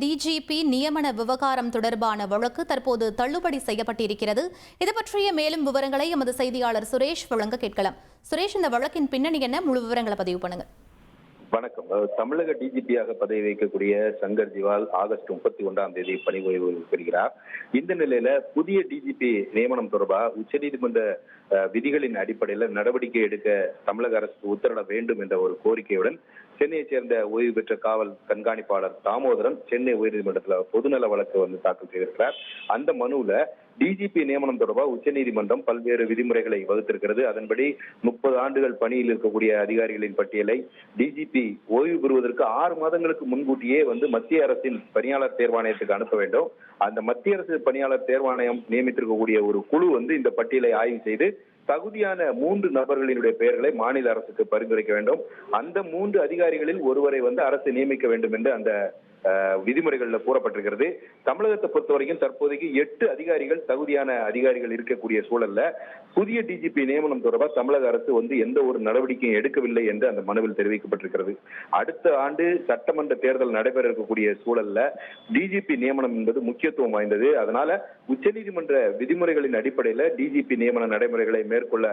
DGP நியமன விவகாரம் தொடர்பான வழக்கு தற்போது தள்ளுபடி செய்யப்பட்டிருக்கிறது. இது பற்றிய மேலும் விவரங்களை எமது செய்தியாளர் சுரேஷ் வழங்க கேட்கலாம். சுரேஷ் இந்த வழக்கின் பின்னணி என்ன? முழு விவரங்களை பதிவு பண்ணுங்க. வணக்கம். தமிழக டிஜிபியாக பதவி வைக்கக்கூடிய சங்கர் ஜிவால் ஆகஸ்ட் முப்பத்தி ஒன்றாம் தேதி பணி ஓய்வு பெறுகிறார். இந்த நிலையில புதிய டிஜிபி நியமனம் தொடர்பாக உச்சநீதிமன்ற விதிகளின் அடிப்படையில் நடவடிக்கை எடுக்க தமிழக அரசுக்கு உத்தரவிட வேண்டும் என்ற ஒரு கோரிக்கையுடன் சென்னையைச் சேர்ந்த ஓய்வு பெற்ற காவல் கண்காணிப்பாளர் தாமோதரன் சென்னை உயர்நீதிமன்றத்தில் பொதுநல வழக்கு வந்து தாக்கல் செய்திருக்கிறார். அந்த மனுவில் டிஜிபி நியமனம் தொடர்பாக உச்சநீதிமன்றம் பல்வேறு விதிமுறைகளை வகுத்திருக்கிறது. அதன்படி முப்பது ஆண்டுகள் பணியில் இருக்கக்கூடிய அதிகாரிகளின் பட்டியலை டிஜிபி ஓய்வு பெறுவதற்கு ஆறு மாதங்களுக்கு முன்கூட்டியே வந்து மத்திய அரசின் பணியாளர் தேர்வாணையத்துக்கு அனுப்ப வேண்டும். அந்த மத்திய அரசு பணியாளர் தேர்வாணையம் நியமித்திருக்கக்கூடிய ஒரு குழு வந்து இந்த பட்டியலை ஆய்வு செய்து தகுதியான மூன்று நபர்களினுடைய பெயர்களை மாநில அரசுக்கு பரிந்துரைக்க வேண்டும். அந்த மூன்று அதிகாரிகளில் ஒருவரை வந்து அரசு நியமிக்க வேண்டும் என்று அந்த விதிமுறைகள்ல கூறப்பட்டிருக்கிறது. தமிழகத்தை பொறுத்தவரைக்கும் தற்போதைக்கு எட்டு அதிகாரிகள் தகுதியான அதிகாரிகள் இருக்கக்கூடிய சூழல்ல புதிய டிஜிபி நியமனம் தொடர்பாக தமிழக அரசு வந்து எந்த ஒரு நடவடிக்கையும் எடுக்கவில்லை என்று அந்த மனுவில் தெரிவிக்கப்பட்டிருக்கிறது. அடுத்த ஆண்டு சட்டமன்ற தேர்தல் நடைபெற இருக்கக்கூடிய சூழல்ல டிஜிபி நியமனம் என்பது முக்கியத்துவம் வாய்ந்தது. அதனால உச்சநீதிமன்ற விதிமுறைகளின் அடிப்படையில டிஜிபி நியமன நடைமுறைகளை மேற்கொள்ள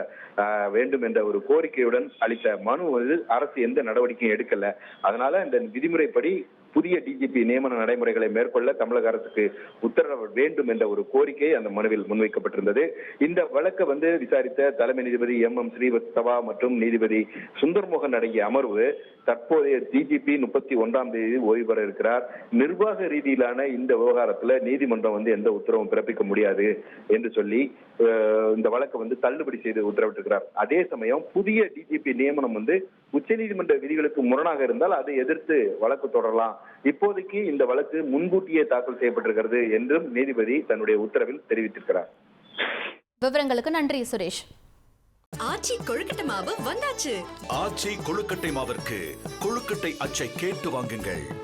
வேண்டும் என்ற ஒரு கோரிக்கையுடன் அளித்த மனு வந்து அரசு எந்த நடவடிக்கையும் எடுக்கல. அதனால இந்த விதிமுறைப்படி புதிய டிஜிபி நியமன நடைமுறைகளை மேற்கொள்ள தமிழக அரசுக்கு உத்தரவிட வேண்டும் என்ற ஒரு கோரிக்கை அந்த மனுவில் முன்வைக்கப்பட்டிருந்தது. இந்த வழக்கை வந்து விசாரித்த தலைமை நீதிபதி எம் எம் ஸ்ரீவத்சவா மற்றும் நீதிபதி சுந்தர்மோகன் அடங்கிய அமர்வு தற்போதைய டிஜிபி முப்பத்தி ஒன்றாம் தேதி ஓய்வு பெற இருக்கிறார். நிர்வாக ரீதியிலான இந்த விவகாரத்துல நீதிமன்றம் வந்து எந்த உத்தரவும் பிறப்பிக்க முடியாது என்று சொல்லி இந்த வழக்கை வந்து தள்ளுபடி செய்து உத்தரவிட்டிருக்கிறார். அதே சமயம் புதிய டிஜிபி நியமனம் வந்து உச்சநீதிமன்ற விதிகளுக்கு முரணாக இருந்தால் அதை எதிர்த்து வழக்கு தொடரலாம். இப்போதைக்கு இந்த வழக்கு முன்கூட்டியே தாக்கல் செய்யப்பட்டிருக்கிறது என்றும் நீதிபதி தன்னுடைய உத்தரவில் தெரிவித்திருக்கிறார். விவரங்களுக்கு நன்றி சுரேஷ். ஆச்சி கொழுக்கட்டை மாவு வந்தாச்சு. ஆச்சி கொழுக்கட்டை மாவிற்கு கொழுக்கட்டை அச்சை கேட்டு வாங்குங்கள்.